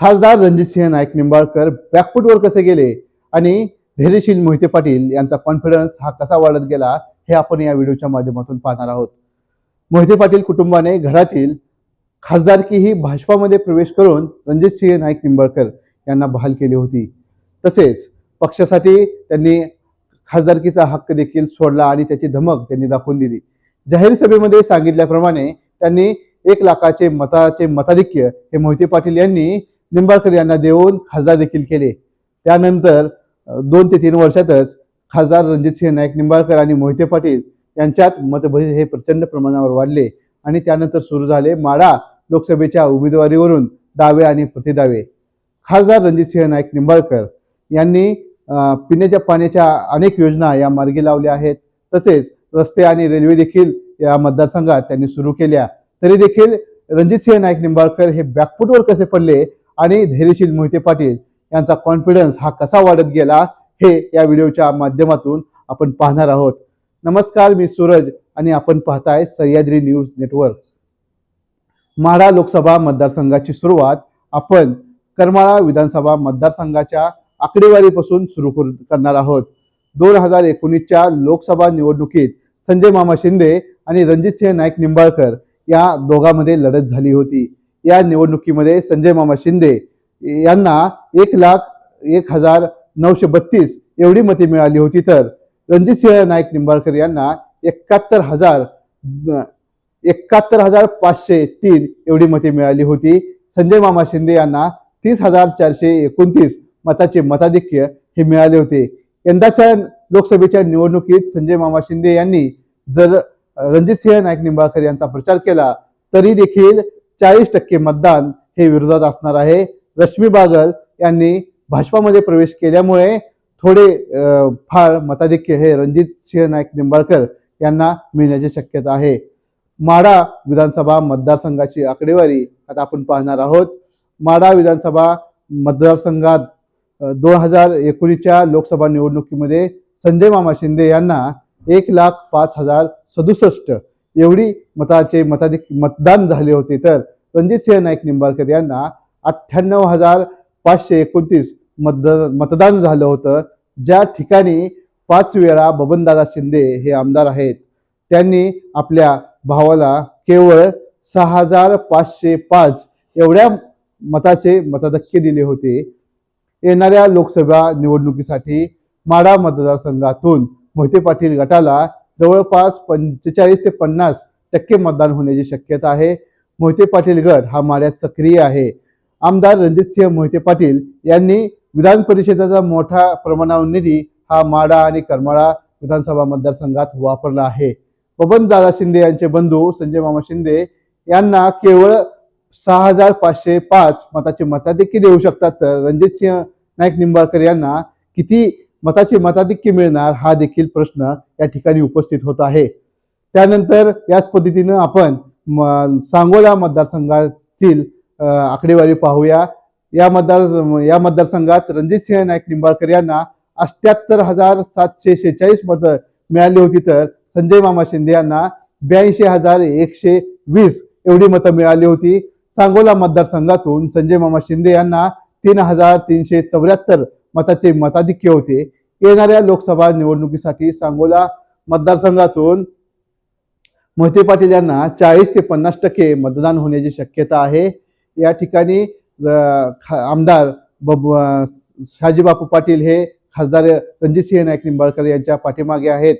खासदार रणजितसिंह नाईक निंबाळकर बॅकफुटवर कसे गेले? आणि धैर्यशील मोहिते पाटील यांचा कॉन्फिडन्स हा कसा वाढत गेला? हे आपण या व्हिडिओच्या माध्यमातून पाहणार आहोत. मोहिते पाटील कुटुंबाने घरातील खासदारकी ही भाजपामध्ये प्रवेश करून रणजितसिंह नाईक निंबाळकर यांना बहाल केली होती. तसेच पक्षासाठी त्यांनी खासदारकीचा हक्क देखील सोडला आणि त्याची धमक त्यांनी दाखवून दिली. जाहीर सभेमध्ये सांगितल्याप्रमाणे त्यांनी एक लाखाचे मताचे मताधिक्य हे मोहिते पाटील यांनी निंबाळकर यांना देऊन खासदार देखील केले. त्यानंतर दोन ते तीन वर्षातच खासदार रणजितसिंह नाईक निंबाळकर आणि मोहिते पाटील यांच्यात मतभेद हे प्रचंड प्रमाणावर वाढले आणि त्यानंतर सुरू झाले माडा लोकसभेच्या उमेदवारीवरून दावे आणि प्रतिदावे. खासदार रणजितसिंह नाईक निंबाळकर यांनी पिण्याच्या पाण्याच्या अनेक योजना या मार्गी लावल्या आहेत. तसेच रस्ते आणि रेल्वे देखील या मतदारसंघात त्यांनी सुरू केल्या. तरी देखील रणजितसिंह नाईक निंबाळकर हे बॅकफुटवर कसे पडले आणि धैर्यशील मोहिते पाटील यांचा कॉन्फिडन्स हा कसा वाढत गेला हे या व्हिडिओच्या माध्यमातून आपण पाहणार आहोत. नमस्कार मी सूरज आणि आपण पाहताय सह्याद्री न्यूज नेटवर्क. माढा लोकसभा मतदारसंघाची सुरुवात आपण करमाळा विधानसभा मतदारसंघाच्या आकडेवारीपासून सुरू करणार आहोत. दोन हजार एकोणीसच्या लोकसभा निवडणुकीत संजय मामा शिंदे आणि रणजितसिंह नाईक निंबाळकर या दोघांमध्ये लढत झाली होती. या निवडणुकीमध्ये संजय मामा शिंदे यांना एक लाख एक हजार नऊशे बत्तीस एवढी मते मिळाली होती. तर रणजितसिंह नाईक निंबाळकर यांना एकाहत्तर हजार एकाहत्तर हजार पाचशे तीन एवढी मते मिळाली होती. संजय मामा शिंदे यांना तीस हजार चारशे एकोणतीस मताचे मताधिक्य हे मिळाले होते. यंदाच्या लोकसभेच्या निवडणुकीत संजय मामा शिंदे यांनी जर रणजितसिंह नाईक निंबाळकर यांचा प्रचार केला तरी देखील चाळीस टक्के मतदान हे विरोधात असणार आहे. रश्मी बागल यांनी भाजपामध्ये प्रवेश केल्यामुळे थोडे फार मताधिक्य हे रणजित सिंह नाईक निंबाळकर यांना मिळण्याची शक्यता आहे. माडा विधानसभा मतदारसंघाची आकडेवारी आता आपण पाहणार आहोत. माडा विधानसभा मतदारसंघात दोन हजार एकोणीसच्या लोकसभा निवडणुकीमध्ये संजय मामा शिंदे यांना एक लाख पाच हजार सदुसष्ट एवढी मताचे मताधिक मतदान झाले होते तर रणजितसिंह नाईक निंबाळकर यांना अठ्ठ्याण्णव हजार पाचशे एकोणतीस मतदान मतदान झालं होतं. ज्या ठिकाणी पाच वेळा बबनदादा शिंदे हे आमदार आहेत त्यांनी आपल्या भावाला केवळ सहा हजार पाचशे पाच एवढ्या मताचे मतधक्के दिले होते. येणाऱ्या लोकसभा निवडणुकीसाठी माडा मतदारसंघातून मोहिते पाटील गटाला जवळपास पंचेचाळीस ते पन्नास टक्के मतदान होण्याची शक्यता आहे. मोहिते पाटील गट हा माड्यात सक्रिय आहे. आमदार रणजितसिंह मोहिते पाटील यांनी विधान परिषदेचा मोठा प्रमाणावर निधी हा माडा आणि करमाळा विधानसभा मतदारसंघात वापरला आहे. बबन दादा शिंदे यांचे बंधू संजय मामा शिंदे यांना केवळ सहा हजार पाचशे पाच मताचे मताधिक्य देऊ शकतात तर रणजितसिंह नाईक निंबाळकर यांना किती मताचे मताधिक्य मिळणार हा देखील प्रश्न या ठिकाणी उपस्थित होत आहे. त्यानंतर याच पद्धतीनं आपण म- सांगोला मतदारसंघातील आकडेवारी पाहूया. या मतदार या मतदारसंघात रणजितसिंह नाईक निंबाळकर यांना अष्ट्याहत्तर हजार सातशे शेहेचाळीस मतं मिळाली होती तर संजय मामा शिंदे यांना ब्याऐंशी हजार एकशे वीस एवढी मतं मिळाली होती. सांगोला मतदारसंघातून संजय मामा शिंदे यांना तीन हजार तीनशे चौऱ्याहत्तर मताचे मताधिक्य होते. येणाऱ्या लोकसभा निवडणुकीसाठी सांगोला मतदारसंघातून मोहिते पाटील यांना चाळीस ते पन्नास टक्के मतदान होण्याची शक्यता आहे. या ठिकाणी खा- आमदार बब अं, पाटील हे खासदार रणजितसिंह नाईक निंबाळकर यांच्या पाठीमागे आहेत.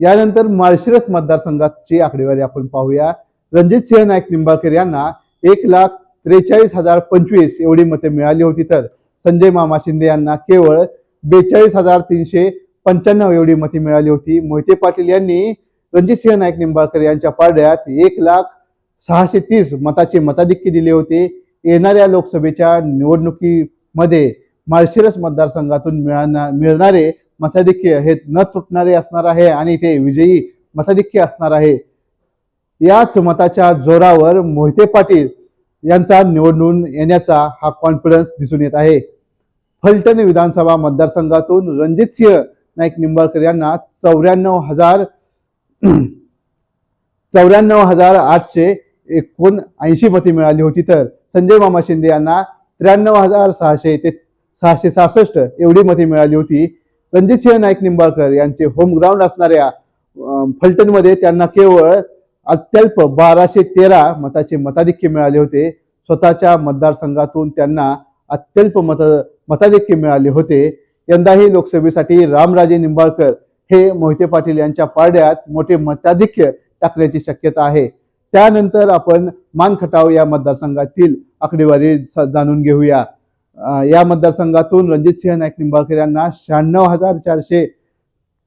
यानंतर माळशिरस मतदारसंघाची आकडेवारी आपण पाहूया. रणजितसिंह नाईक निंबाळकर यांना एक लाख त्रेचाळीस हजार पंचवीस एवढी मते मिळाली होती तर संजय मामा शिंदे यांना केवळ बेचाळीस हजार तीनशे पंच्याण्णव एवढी मते मिळाली होती. मोहिते पाटील यांनी रणजितसिंह नाईक निंबाळकर यांच्या पारड्यात एक लाख सहाशे तीस मताचे मताधिक्य दिले होते. येणाऱ्या लोकसभेच्या निवडणुकीमध्ये माळशिरस मतदारसंघातून मिळणार मिळणारे मताधिक्य हे न तुटणारे असणार आहे आणि ते विजयी मताधिक्य असणार आहे. याच मताच्या जोरावर मोहिते पाटील यांचा निवडून येण्याचा हा कॉन्फिडन्स दिसून येत आहे. फलटण विधानसभा मतदारसंघातून रणजितसिंह नाईक निंबाळकर यांना चौऱ्याण्णव हजार चौऱ्याण्णव हजार आठशे एकोणऐंशी मते मिळाली होती तर संजय मामा शिंदे यांना त्र्याण्णव हजार सहाशे ते सहाशे सहासष्ट एवढी मते मिळाली होती. रणजितसिंह नाईक निंबाळकर यांचे होम ग्राउंड असणाऱ्या फलटणमध्ये त्यांना केवळ अत्यल्प बाराशे तेरा मताचे मताधिक्य मिळाले होते. स्वतःच्या मतदारसंघातून त्यांना अत्यल्प मत मताधिक्य मिळाले होते. यंदाही लोकसभेसाठी रामराजे निंबाळकर हे मोहिते पाटील यांच्या पारड्यात मोठे मताधिक्य टाकण्याची शक्यता आहे. त्यानंतर आपण मानखटाव या मतदारसंघातील आकडेवारी स- जाणून घेऊया. या मतदारसंघातून रणजितसिंह नाईक निंबाळकर यांना शहाण्णव हजार चारशे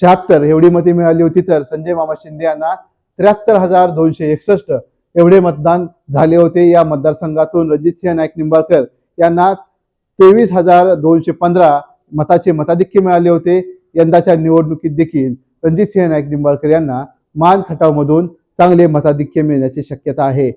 शहात्तर एवढी मते मिळाली होती तर संजय मामा शिंदे यांना त्र्याहत्तर हजार दोनशे एकसष्ट एवढे मतदान झाले होते. या मतदारसंघातून रणजितसिंह नाईक निंबाळकर यांना तेवीस हजार दोनशे पंधरा मताचे मताधिक्य मिळाले होते. यंदाच्या निवडणुकीत देखील रणजितसिंह नाईक निंबाळकर यांना मान खटावमधून चांगले मताधिक्य मिळण्याची शक्यता आहे.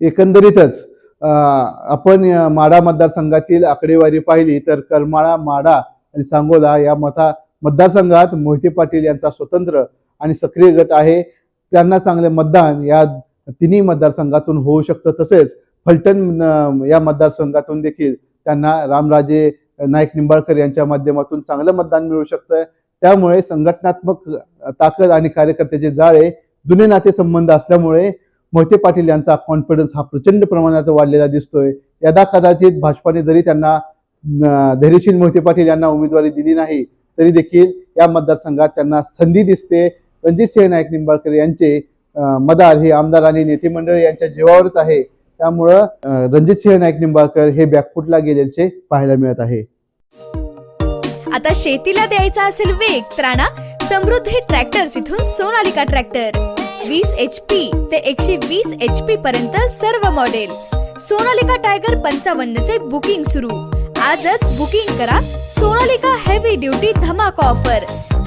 एकंदरीतच आपण माडा मतदारसंघातील आकडेवारी पाहिली तर करमाळा माडा आणि सांगोला या मता मतदारसंघात मोहिते पाटील यांचा स्वतंत्र आणि सक्रिय गट आहे त्यांना चांगले मतदान या तिन्ही मतदारसंघातून होऊ शकतं. तसेच फलटण या मतदारसंघातून देखील त्यांना रामराजे नाईक निंबाळकर यांच्या माध्यमातून चांगलं मतदान मिळू शकतं. त्यामुळे संघटनात्मक ताकद आणि कार्यकर्त्याचे जाळे जुने नातेसंबंध असल्यामुळे मोहिते पाटील यांचा कॉन्फिडन्स हा प्रचंड प्रमाणात वाढलेला दिसतोय. यदा कदाचित भाजपाने जरी त्यांना धैर्यशील मोहिते पाटील यांना उमेदवारी दिली नाही तरी देखील या मतदारसंघात त्यांना संधी दिसते. रणजितसिंह नाईक निंबाळकर यांचे मदार हे आमदार आणि नेते मंडळ यांच्या जीवावरच आहे. त्यामुळं रणजित रणजितसिंह नाईक निंबाळकर हे बॅकफुटला गेल्याचे पाहायला मिळत आहे. आता शेतीला द्यायचा असेल वेग तर आणा समृद्धी ट्रॅक्टर्स इथून सोनालिका ट्रॅक्टर. वीस एच पी ते एकशे वीस एच पी पर्यंत सर्व मॉडेल सोनालिका टायगर पंचावन्न चे बुकिंग सुरू. आजच बुकिंग करा सोनालिका हेवी ड्युटी धमाका ऑफर